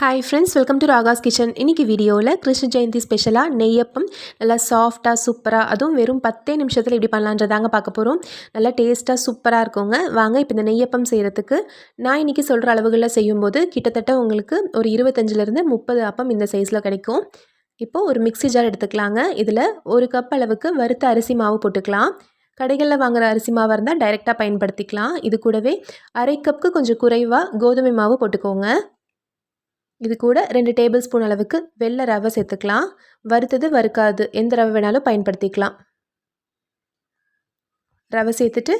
Hi friends welcome to Raga's kitchen இன்றைக்கி வீடியோவில் கிருஷ்ண ஜெயந்தி ஸ்பெஷலாக நெய்யப்பம் நல்லா சாஃப்டாக சூப்பராக அதுவும் வெறும் பத்தே நிமிஷத்தில் இப்படி பண்ணலான்றதாங்க பார்க்க போகிறோம் நல்லா டேஸ்ட்டாக சூப்பராக இருக்குங்க. வாங்க இப்போ இந்த நெய்யப்பம் செய்கிறதுக்கு நான் இன்றைக்கி சொல்கிற அளவுகளில் செய்யும்போது கிட்டத்தட்ட உங்களுக்கு ஒரு இருபத்தஞ்சிலேருந்து முப்பது அப்பம் இந்த சைஸில் கிடைக்கும். இப்போது ஒரு மிக்ஸி ஜார் எடுத்துக்கலாங்க. இதில் ஒரு கப் அளவுக்கு வறுத்த அரிசி மாவு போட்டுக்கலாம். கடைகளில் வாங்குகிற அரிசி மாவாக இருந்தால் டைரெக்டாக பயன்படுத்திக்கலாம். இது கூடவே அரை கப்புக்கு கொஞ்சம் குறைவாக கோதுமை மாவு போட்டுக்கோங்க. இது கூட ரெண்டு டேபிள் ஸ்பூன் அளவுக்கு வெள்ளை ரவை சேர்த்துக்கலாம். வறுத்தது வறுக்காது. எந்த ரவை வேணாலும் பயன்படுத்திக்கலாம். ரவை சேர்த்துட்டு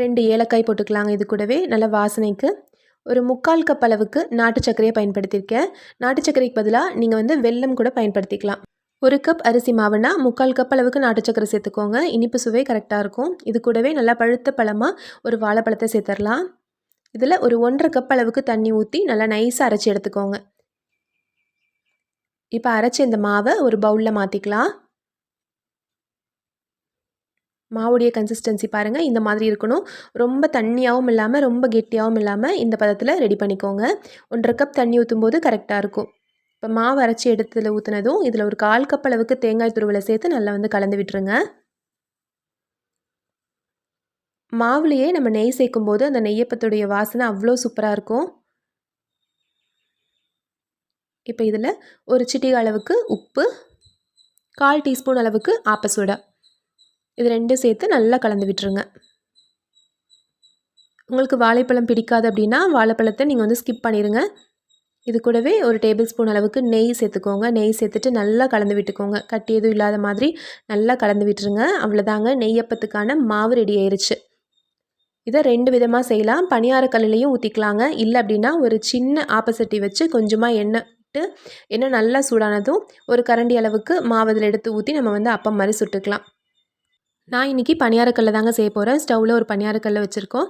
ரெண்டு ஏலக்காய் போட்டுக்கலாங்க இது கூடவே நல்ல வாசனைக்கு. ஒரு முக்கால் கப் அளவுக்கு நாட்டு சர்க்கரையை பயன்படுத்தியிருக்கேன். நாட்டு சர்க்கரைக்கு பதிலாக நீங்கள் வந்து வெல்லம் கூட பயன்படுத்திக்கலாம். ஒரு கப் அரிசி மாவுனா முக்கால் கப் அளவுக்கு நாட்டு சர்க்கரை சேர்த்துக்கோங்க. இனிப்பு சுவை கரெக்டாக இருக்கும். இது கூடவே நல்லா பழுத்த பழமாக ஒரு வாழைப்பழத்தை சேர்த்துடலாம் இதில் ஒரு ஒன்றரை கப் அளவுக்கு தண்ணி ஊற்றி நல்லா நைஸாக அரைச்சி எடுத்துக்கோங்க. இப்போ அரைச்சி இந்த மாவை ஒரு பவுலில் மாற்றிக்கலாம் மாவுடைய கன்சிஸ்டன்சி பாருங்கள் இந்த மாதிரி இருக்கணும். ரொம்ப தண்ணியாகவும் இல்லாமல் ரொம்ப கெட்டியாகவும் இல்லாமல் இந்த பதத்தில் ரெடி பண்ணிக்கோங்க. ஒன்றரை கப் தண்ணி ஊற்றும் போது கரெக்டாக இருக்கும். இப்போ மாவு அரைச்சி எடுத்ததில் ஊற்றுனதும் இதில் ஒரு கால் கப் அளவுக்கு தேங்காய் துருவலை சேர்த்து நல்லா வந்து கலந்து விட்டுருங்க. மாவுலேயே நம்ம நெய் சேர்க்கும் போது அந்த நெய்யப்பத்துடைய வாசனை அவ்வளோ சூப்பராக இருக்கும். இப்போ இதில் ஒரு சிட்டிகை அளவுக்கு உப்பு கால் டீஸ்பூன் அளவுக்கு ஆப்பசோடா. இது ரெண்டும் சேர்த்து நல்லா கலந்து விட்டுருங்க. உங்களுக்கு வாழைப்பழம் பிடிக்காது அப்படின்னா வாழைப்பழத்தை நீங்கள் வந்து ஸ்கிப் பண்ணிடுங்க இது கூடவே ஒரு டேபிள் ஸ்பூன் அளவுக்கு நெய் சேர்த்துக்கோங்க. நெய் சேர்த்துட்டு நல்லா கலந்து விட்டுக்கோங்க. கட்டி எதுவும் இல்லாத மாதிரி நல்லா கலந்து விட்டுருங்க. அவ்வளோதாங்க நெய்யப்பத்துக்கான மாவு ரெடி ஆயிடுச்சு இதை ரெண்டு விதமாக செய்யலாம். பணியார கல்லையும் ஊற்றிக்கலாங்க இல்லை அப்படின்னா ஒரு சின்ன ஆப்பசட்டி வச்சு கொஞ்சமாக எண்ணெய் விட்டு எண்ணெய் நல்லா சூடானதும் ஒரு கரண்டி அளவுக்கு மாவதில் எடுத்து ஊற்றி நம்ம வந்து அப்பம் மாதிரி சுட்டுக்கலாம். நான் இன்றைக்கி பணியாரக்கல்ல தாங்க செய்ய போகிறேன் ஸ்டவ்வில் ஒரு பணியாரக்கல்ல வச்சுருக்கோம்.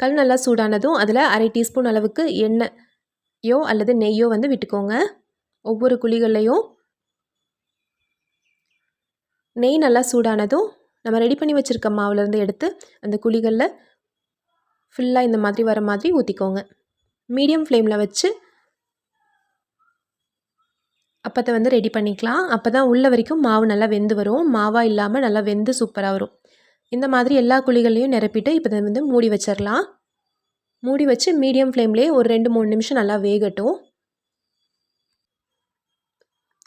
கல் நல்லா சூடானதும் அதில் அரை டீஸ்பூன் அளவுக்கு எண்ணெயோ அல்லது நெய்யோ வந்து விட்டுக்கோங்க. ஒவ்வொரு குழிகள்லையும் நெய் நல்லா சூடானதும் நம்ம ரெடி பண்ணி வச்சுருக்க மாவுலேருந்து எடுத்து அந்த குழிகளில் ஃபுல்லாக இந்த மாதிரி வர மாதிரி ஊற்றிக்கோங்க மீடியம் ஃப்ளேமில் வச்சு அப்பத்தை வந்து ரெடி பண்ணிக்கலாம். அப்போ தான் உள்ள வரைக்கும் மாவு நல்லா வெந்து வரும். மாவாக இல்லாமல் நல்லா வெந்து சூப்பராக வரும். இந்த மாதிரி எல்லா குழிகளையும் நிரப்பிட்டு இப்போ வந்து மூடி வச்சிடலாம் மூடி வச்சு மீடியம் ஃப்ளேம்லேயே ஒரு ரெண்டு மூணு நிமிஷம் நல்லா வேகட்டும்.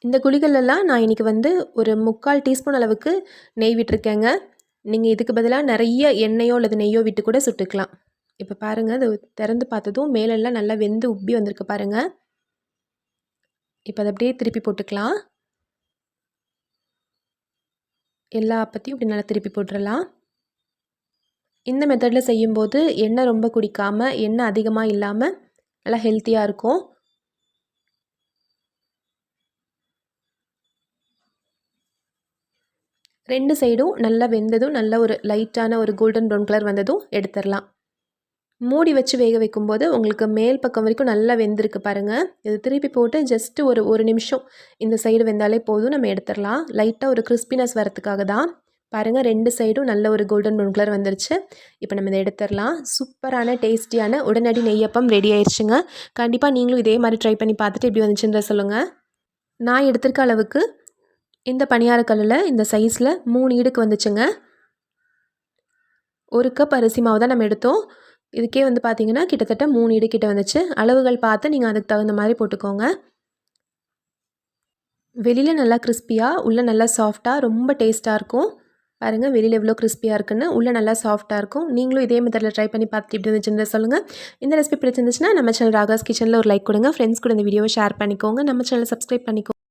இந்த குழிகளெல்லாம் நான் இன்றைக்கி வந்து ஒரு முக்கால் டீஸ்பூன் அளவுக்கு நெய் விட்டுருக்கேங்க. நீங்கள் இதுக்கு பதிலாக நிறைய எண்ணெயோ அல்லது நெய்யோ விட்டு கூட சுட்டுக்கலாம். இப்போ பாருங்கள் அது திறந்து பார்த்ததும் மேலெல்லாம் நல்லா வெந்து உப்பி வந்திருக்கு பாருங்கள் இப்போ அதை அப்படியே திருப்பி போட்டுக்கலாம். எல்லா அப்பத்தையும் இப்படி நல்லா திருப்பி போட்டுடலாம் இந்த மெத்தடில் செய்யும்போது எண்ணெய் ரொம்ப குடிக்காமல் எண்ணெய் அதிகமாக இல்லாமல் நல்லா ஹெல்த்தியாக இருக்கும். ரெண்டு சைடும் நல்லா வெந்ததும் நல்ல ஒரு லைட்டான ஒரு கோல்டன் ப்ரௌன் கலர் வந்ததும் எடுத்துடலாம். மூடி வச்சு வேக வைக்கும்போது உங்களுக்கு மேல் பக்கம் வரைக்கும் நல்லா வெந்திருக்கு பாருங்கள் இது திருப்பி போட்டு ஜஸ்ட்டு ஒரு ஒரு நிமிஷம் இந்த சைடு வெந்தாலே போதும். நம்ம எடுத்துடலாம். லைட்டாக ஒரு கிறிஸ்பினஸ் வரத்துக்காக தான். பாருங்கள் ரெண்டு சைடும் நல்ல ஒரு கோல்டன் ப்ரௌன் கலர் வந்துருச்சு. இப்போ நம்ம இதை எடுத்துடலாம். சூப்பரான டேஸ்டியான உடனடி நெய்யப்பம் ரெடி ஆயிடுச்சுங்க கண்டிப்பாக நீங்களும் இதே மாதிரி ட்ரை பண்ணி பார்த்துட்டு எப்படி வந்துச்சுன்ற சொல்லுங்கள் நான் எடுத்திருக்க அளவுக்கு இந்த பணியாரக்கல்லில் இந்த சைஸில் மூணு ஈடுக்கு வந்துச்சுங்க. ஒரு கப் அரிசி மாவு தான் நம்ம எடுத்தோம். இதுக்கே வந்து பார்த்திங்கன்னா கிட்டத்தட்ட மூணு இடுக்கிட்ட வந்துச்சு. அளவுகள் பார்த்து நீங்கள் அதுக்கு தகுந்த மாதிரி போட்டுக்கோங்க. வெளியில் நல்லா கிறிஸ்பியாக உள்ளே நல்லா சாஃப்டாக ரொம்ப டேஸ்ட்டாக இருக்கும். பாருங்கள் வெளியில் எவ்வளோ கிறிஸ்பியாக இருக்குன்னு. உள்ளே நல்லா சாஃப்ட்டாக இருக்கும். நீங்களும் இதே மெத்தடில் ட்ரை பண்ணி பார்த்துட்டு இப்படி இருந்துச்சுன்னு சொல்லுங்கள் இந்த ரெசிபி பிடிச்சிருந்துச்சுன்னா நம்ம சேனல் ராகாஸ் கிச்சனில் ஒரு லைக் கொடுங்க. ஃப்ரெண்ட்ஸ் கூட இந்த வீடியோவை ஷேர் பண்ணிக்கோங்க. நம்ம சேனல் சப்ஸ்கிரைப் பண்ணிக்கோங்க.